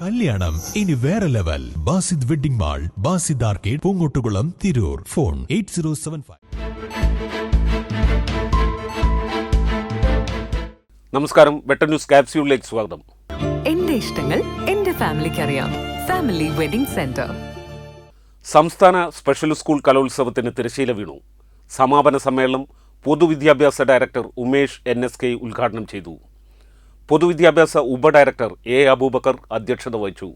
കല്യാണം. ഇനി വേറെ level. Basid wedding mall Basid arcade Poongottukulam Tirur. Phone eight zero seven five. നമസ്കാരം. വെട്ടർ ന്യൂസ് കാപ്സ്യൂളിലേക്ക് സ്വാഗതം. എന്റെ ഇഷ്ടങ്ങൾ എന്റെ ഫാമിലിക്ക് അറിയാം ഫാമിലി വെഡിംഗ് സെന്റർ. സംസ്ഥാന സ്പെഷ്യൽ സ്കൂൾ കലോത്സവത്തിന് തിരശീല വീണു. സമാപന സമ്മേളനം പൊതുവിദ്യാഭ്യാസ director Umesh N S K ഉദ്ഘാടനം ചെയ്തു. പൊതുവിദ്യാഭ്യാസ ഉപഡയറക്ടർ എ അബൂബക്കർ അധ്യക്ഷത വഹിച്ചു.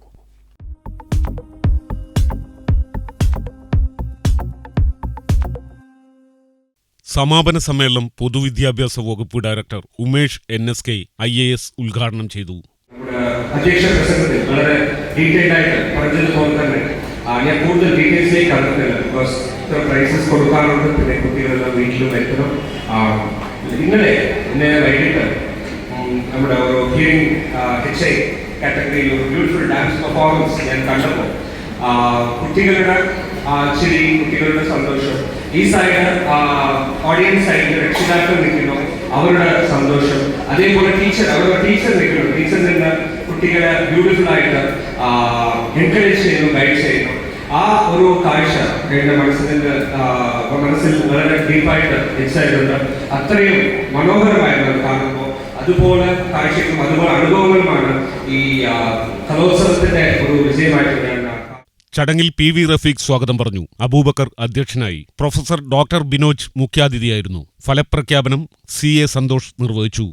സമാപന സമ്മേളനം പൊതുവിദ്യാഭ്യാസ വകുപ്പ് director Umesh N S K I A S ഉദ്ഘാടനം ചെയ്തു. നമ്മുടെ അധ്യക്ഷ പ്രസംഗത്തിൽ വളരെ ഡീറ്റെയിൽഡ് ആയിട്ട് പറഞ്ഞതുപോലെ തന്നെ ആ, ഞാൻ കൂടുതൽ ഡീറ്റെയിൽസിലേക്ക് കടക്കുന്നില്ല ബിക്കോസ് ഇത്ര പ്രൈസസ് കൊടുക്കാറുണ്ട് പിന്നെ കുട്ടികളെല്ലാം വീട്ടിലും എത്തണം. ഇന്നലെ ഇന്നലെ വൈകിട്ട് നമ്മുടെ ഒരു ഹിയറിംഗ് എച്ച് ഐ കാറ്റഗറിയിൽ ഒരു ബ്യൂട്ടിഫുൾ ഡാൻസ് പെർഫോമൻസ് ഞാൻ കണ്ടപ്പോൾ കുട്ടികളുടെ ചിരി കുട്ടികളുടെ സന്തോഷം. ഈ സൈഡ് ഓഡിയൻസ് സൈഡിൽ രക്ഷിതാക്കൾ നിൽക്കുന്നു അവരുടെ സന്തോഷം. അതേപോലെ ടീച്ചർ അവരുടെ ടീച്ചർ നിൽക്കുന്നു. ടീച്ചർ നിന്ന് കുട്ടികളെ ബ്യൂട്ടിഫുൾ ആയിട്ട് എൻകറേജ് ചെയ്യുന്നു ഗൈഡ് ചെയ്യുന്നു. ആ ഒരു കാഴ്ച എന്റെ മനസ്സിൽ മനസ്സിൽ വളരെ ഡീപ്പായിട്ട് ഇൻസൈഡുണ്ട് അത്രയും മനോഹരമായിരുന്നു കാണുമ്പോൾ. അതുപോലെ കാഴ്ചയും അതുപോലെ അനുഭവങ്ങളുമാണ് ഈ കലോത്സവത്തിന്റെ ഒരു വിജയമായിട്ട് ഞാൻ ചടങ്ങിൽ പി വി റഫീഖ് സ്വാഗതം പറഞ്ഞു. അബൂബക്കർ അധ്യക്ഷനായി. പ്രൊഫസർ ഡോക്ടർ ബിനോജ് മുഖ്യാതിഥിയായിരുന്നു. ഫലപ്രഖ്യാപനം സി എ സന്തോഷ് നിർവഹിച്ചു.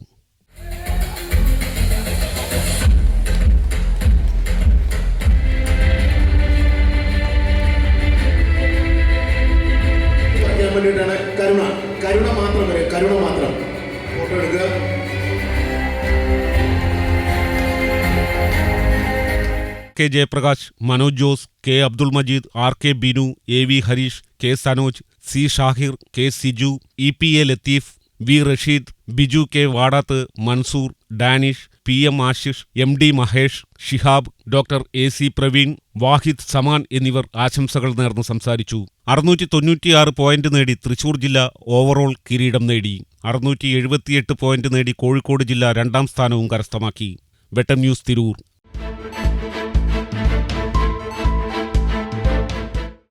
കരുണ. കരുണ മാത്രം കരുണ മാത്രം. ഫോട്ടോ എടുക്കുക. K Jayaprakash Manoj Jose K Abdul Majeed R K Binu A V Harish K Sanoj C Shahir K Siju E P A Latheef V Rasheed Biju K Vadath Mansoor Danish P M Ashish M D Mahesh Shihab doctor A C Praveen Vahid Saman എന്നിവർ ആശംസകൾ നേർന്ന് സംസാരിച്ചു. അറുന്നൂറ്റി തൊണ്ണൂറ്റിയാറ് point നേടി തൃശൂർ ജില്ല overall കിരീടം നേടി. അറുന്നൂറ്റി എഴുപത്തിയെട്ട് പോയിന്റ് നേടി കോഴിക്കോട് ജില്ല രണ്ടാം സ്ഥാനവും കരസ്ഥമാക്കി. വെട്ടം ന്യൂസ് തിരൂർ.